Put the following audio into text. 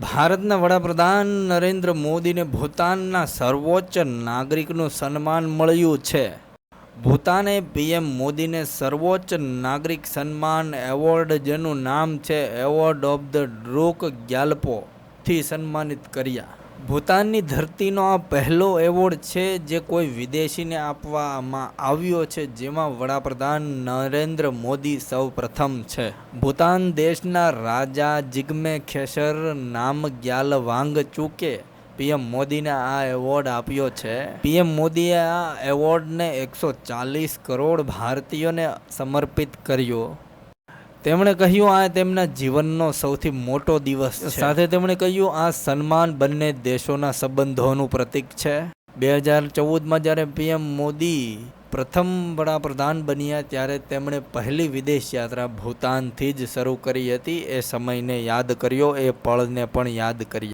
ભારતના વડાપ્રધાન નરેન્દ્ર મોદીને ભૂતાનના સર્વોચ્ચ નાગરિકનું સન્માન મળ્યું છે. ભૂતાને પીએમ મોદીને સર્વોચ્ચ નાગરિક સન્માન એવોર્ડ, જેનું નામ છે એવોર્ડ ઓફ ધ ડ્રુક ગ્યાલ્પોથી સન્માનિત કર્યા. ભૂતાનની ધરતીનો આ પહેલો એવોર્ડ છે જે કોઈ વિદેશીને આપવામાં આવ્યો છે, જેમાં વડાપ્રધાન નરેન્દ્ર મોદી સૌ પ્રથમ છે. ભૂતાન દેશના રાજા જિગ્મે ખેસર નામગ્યાલ વાંગચુકે પીએમ મોદીને આ એવોર્ડ આપ્યો છે. પીએમ મોદીએ આ એવોર્ડને એકસો ચાલીસ કરોડ ભારતીયોને સમર્પિત કર્યો. તેમણે કહ્યું, આ તેમના જીવનનો સૌથી મોટો દિવસ સાથે તેમણે કહ્યું, આ સન્માન બંને દેશોના સંબંધોનું પ્રતીક છે. બે હજાર ચૌદમાં જ્યારે પીએમ મોદી પ્રથમ વડાપ્રધાન બન્યા, ત્યારે તેમણે પહેલી વિદેશ યાત્રા ભૂતાનથી જ શરૂ કરી હતી. એ સમયને યાદ કર્યો, એ પળને પણ યાદ કરી